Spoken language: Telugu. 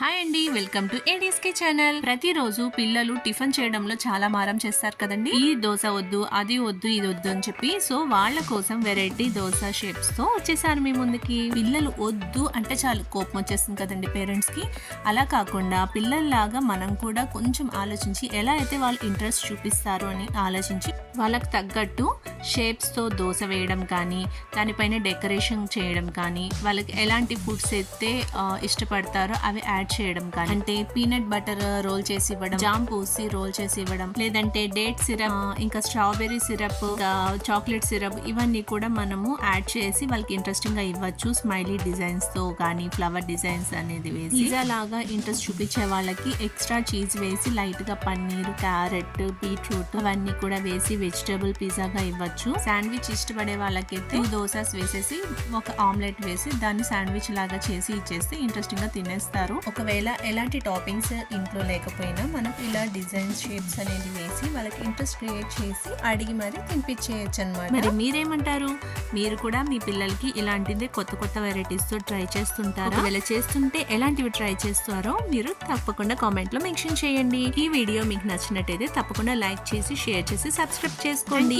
హాయ్ అండి వెల్కమ్ టు ఏడీస్కే ఛానల్ ప్రతిరోజు పిల్లలు టిఫిన్ చేయడంలో చాలా మారం చేస్తారు కదండి? ఈ దోశ వద్దు అది వద్దు ఇది వద్దు అని చెప్పి సో వాళ్ళ కోసం వెరైటీ దోశ షేప్స్తో వచ్చేసారు మీ ముందుకి. పిల్లలు వద్దు అంటే చాలు కోపం వచ్చేస్తుంది కదండి పేరెంట్స్కి. అలా కాకుండా పిల్లల్లాగా మనం కూడా కొంచెం ఆలోచించి ఎలా అయితే వాళ్ళు ఇంట్రెస్ట్ చూపిస్తారు అని ఆలోచించి వాళ్ళకి తగ్గట్టు షేప్స్తో దోశ వేయడం కానీ దానిపైన డెకరేషన్ చేయడం కానీ వాళ్ళకి ఎలాంటి ఫుడ్స్ అయితే ఇష్టపడతారో అవి యాడ్ చేయడం కానీ. అంటే పీనట్ బటర్ రోల్ చేసి ఇవ్వడం జామ్ పూసి రోల్ చేసి ఇవ్వడం లేదంటే డేట్ సిరప్ ఇంకా స్ట్రాబెర్రీ సిరప్ చాక్లెట్ సిరప్ ఇవన్నీ కూడా మనము యాడ్ చేసి వాళ్ళకి ఇంట్రెస్టింగ్గా ఇవ్వచ్చు. స్మైలీ డిజైన్స్తో కానీ ఫ్లవర్ డిజైన్స్ అనేది వేసి. పిజ్జా లాగా ఇంట్రెస్ట్ చూపించే వాళ్ళకి ఎక్స్ట్రా చీజ్ వేసి లైట్గా పన్నీర్ క్యారెట్ బీట్రూట్ అవన్నీ కూడా వేసి వెజిటేబుల్ పిజ్జాగా ఇవ్వచ్చు శాండ్విచ్ ఇష్టపడే వాళ్ళకైతే దోసాస్ వేసేసి ఒక ఆమ్లెట్ వేసి దాన్ని శాండ్విచ్ లాగా చేసి ఇచ్చేస్తే ఇంట్రెస్టింగ్గా తినేస్తారు. ఒకవేళ ఎలాంటి టాపింగ్స్ ఇంట్లో లేకపోయినా మనం ఇలా డిజైన్స్ షేప్స్ అనేది వేసి వాళ్ళకి ఇంట్రెస్ట్ క్రియేట్ చేసి అడిగి మరి తినిపించేయచ్చు అనమాట మరి మీరేమంటారు? మీరు కూడా మీ పిల్లలకి ఇలాంటిదే కొత్త కొత్త వెరైటీస్తో ట్రై చేస్తుంటారా? ఒకవేళ చేస్తుంటే ఎలాంటివి ట్రై చేస్తారో మీరు తప్పకుండా కామెంట్లో మెన్షన్ చేయండి. ఈ వీడియో మీకు నచ్చినట్టయితే తప్పకుండా లైక్ చేసి షేర్ చేసి సబ్స్క్రైబ్ చేసుకోండి.